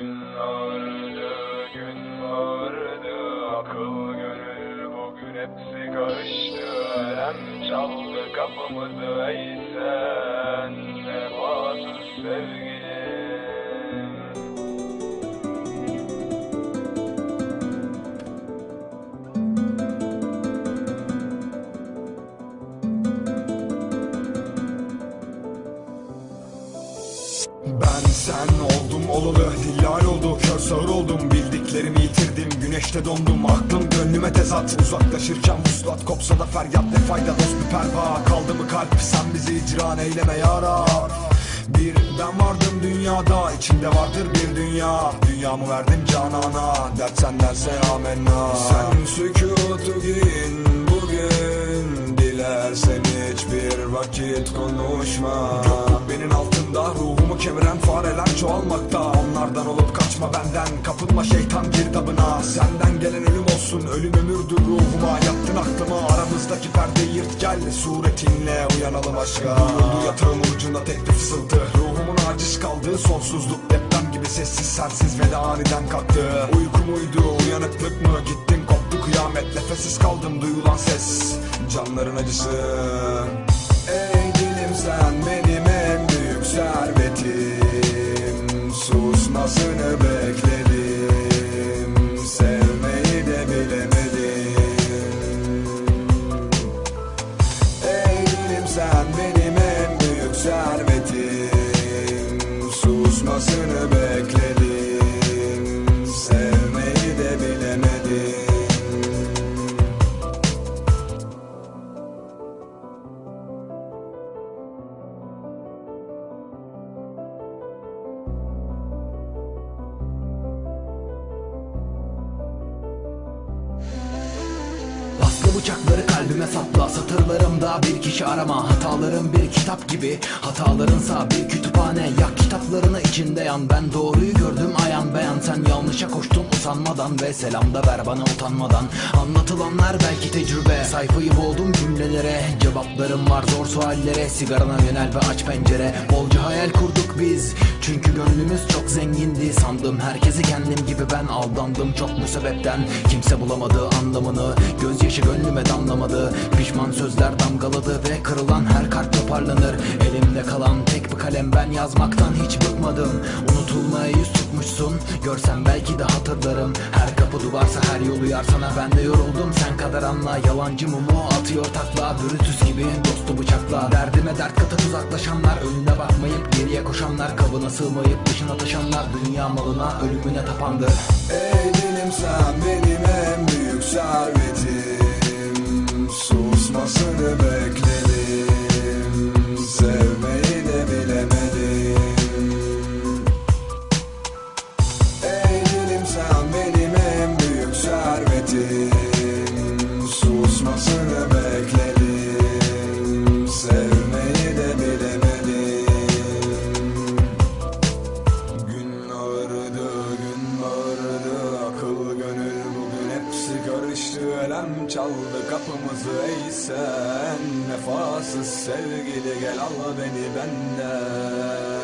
Gün ağrıdı, gün ağrıdı Akıl gönül bugün hepsi karıştı. Elem çaldı kapımızı ey sen Vefasız sevgilim Ben sen oldum olalı Dillal oldu kör sağır oldum. Bildiklerimi yitirdim güneşte dondum. Aklım gönlüme tezat. Uzaklaşırken vuslat kopsa da feryat. Ne fayda dost bir perva? Kaldı mı kalp? Sen bizi icran eyleme yara Bir ben vardım dünyada içimde vardır bir dünya. Dünyamı verdim canana Dert sendense amenna Sen sükutu giyin bugün Dilersen hiçbir vakit konuşma. Kubbenin altında ruhumu kemiren fareler çoğalmakta. Onlardan olup kaçma benden Kapılma şeytan girdabına. Senden gelen ölüm olsun ölüm ömürdür ruhuma. Yattın aklıma aramızdaki perdeyi yırt gel. Suretinle uyanalım aşka. Duyuldu yatağım ucunda tek bir fısıltı Ruhumun aciz kaldığı sonsuzluk. Deprem gibi sessiz sensiz ve de aniden kalktı. Uyku muydu uyanıklık mı? Gittin koptu kıyamet Nefessiz kaldım duyulan ses Canların acısı. Ey dilim sen benim en büyük servetim. Susmasını bekledim bıçakları kalbime sapla Satırlarımda bir kişi arama. Hatalarım bir kitap gibi Hatalarınsa bir kütüphane. Yak kitaplarını içinde yan Ben doğruyu gördüm ayan. Beyan Sen yanlışa koştun usanmadan Ve selam da ver bana utanmadan. Anlatılanlar belki tecrübe Sayfayı boğdum cümlelere. Cevaplarım var zor suallere Sigarana yönel ve aç pencere. Bolca hayal kurduk biz Çünkü gönlümüz çok zengindi. Sandım herkesi kendim gibi ben aldandım Çok bu sebepten. Kimse bulamadı anlamını. Gözyaşı gönlüme damlamadı. Pişman sözler damgaladı ve kırılan her kalp toparlanır. Elimde kalan tek bir kalem ben yazmaktan hiç bıkmadım. Unutulmaya yüz tutmuşsun Görsem belki de hatırlarım. Her kapı duvarsa her yolu yar sana ben de yoruldum Sen kadar anla. Yalancı mumu atıyor takla. Brutus gibi dostu bıçakla. Derdime dert katıp uzaklaşanlar Önüne bakmayıp geriye koşanlar. Kabına sığmayıp dışına taşanlar. Dünya malına ölümüne tapandı Ey dilim sen benim en çaldı kapımızı ey sen Vefasız sevgili gel al beni benden